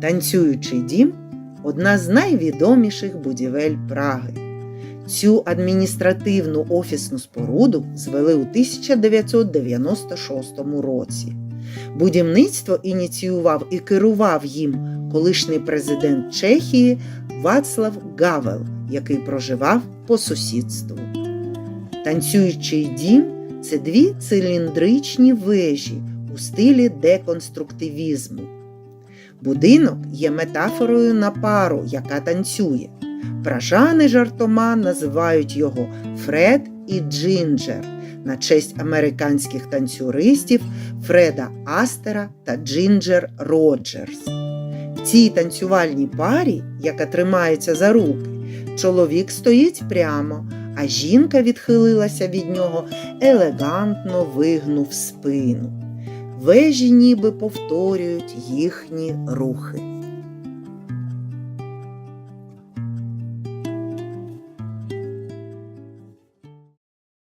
Танцюючий дім одна з найвідоміших будівель Праги. Цю адміністративну офісну споруду звели у 1996 році. Будівництво ініціював і керував їм колишній президент Чехії Вацлав Гавел, який проживав по сусідству. Танцюючий дім це дві циліндричні вежі у стилі деконструктивізму. Будинок є метафорою на пару, яка танцює. Пражани жартома називають його Фред і Джинджер на честь американських танцюристів Фреда Астера та Джинджер Роджерс. Цій танцювальній парі, яка тримається за руки, чоловік стоїть прямо, а жінка відхилилася від нього, елегантно вигнув спину. Вежі ніби повторюють їхні рухи.